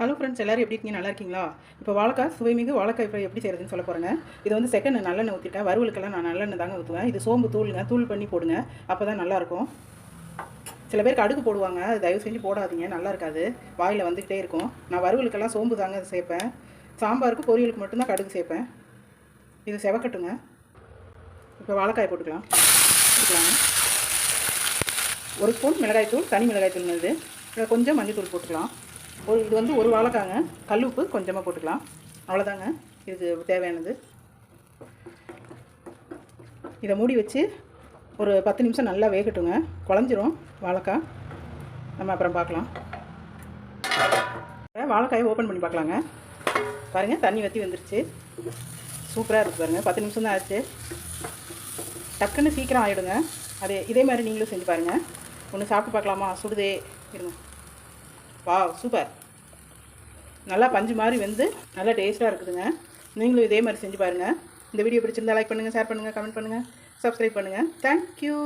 Hello friends எல்லோரும் எப்படி இருக்கீங்க? நல்லா இருக்கீங்களா? இப்போ வாழைக்காய் சுவைமிகு வாழைக்காய் ஃப்ரை எப்படி செய்கிறதுன்னு சொல்ல போகிறேங்க இது வந்து செகண்ட் நல்லெண்ணெய் ஊற்றிட்டேன் வறுவலுக்கெல்லாம் நான் நல்லெண்ணெய் தாங்க ஊற்றுவேன் இது சோம்பு தூளுங்க தூள் பண்ணி போடுங்க. அப்போ தான் நல்லாயிருக்கும். சில பேருக்கு அடுக்கு போடுவாங்க. அது தயவு செஞ்சு போடாதீங்க. நல்லா இருக்காது. வாயில் வந்துக்கிட்டே இருக்கும். நான் வறுவலுக்கெல்லாம் சோம்பு தாங்க சேர்ப்பேன். சாம்பாருக்கு பொரியலுக்கு மட்டும்தான் கடுகு சேர்ப்பேன். இது செவக்கட்டுங்க. இப்போ வாழைக்காய் போட்டுக்கலாம். போட்டுக்கலாங்க. ஒரு ஸ்பூன் மிளகாய்த்தூள் தனி மிளகாய்த்தூள் இது. கொஞ்சம் மஞ்சள் போட்டுக்கலாம். ஒரு இது வந்து ஒரு வாழைக்காங்க. கல் உப்பு கொஞ்சமாக போட்டுக்கலாம். அவ்வளோதாங்க இதுக்கு தேவையானது. இதை மூடி வச்சு ஒரு பத்து நிமிஷம் நல்லா வேகட்டுங்க. குழஞ்சிரும் வாழைக்காய். நம்ம அப்புறம் பார்க்கலாம். வாழைக்காயை ஓப்பன் பண்ணி பார்க்கலாங்க. பாருங்கள் தண்ணி வற்றி வந்துருச்சு. சூப்பராக இருக்குது பாருங்கள் பத்து நிமிஷம் தான் ஆச்சு. டக்குன்னு சீக்கிரம் ஆகிடுங்க அதே இதே மாதிரி நீங்களும் செஞ்சு பாருங்கள் ஒன்று சாப்பிட்டு பார்க்கலாமா? சுடுதே. இருங்க. வா சூப்பர் நல்லா பஞ்சு மாதிரி வந்து நல்லா டேஸ்ட்டாக இருக்குதுங்க. நீங்களும் இதே மாதிரி செஞ்சு பாருங்கள் இந்த வீடியோ பிடிச்சிருந்தா லைக் பண்ணுங்கள் ஷேர் பண்ணுங்கள் கமெண்ட் பண்ணுங்கள் சப்ஸ்கிரைப் பண்ணுங்கள் தேங்க்யூ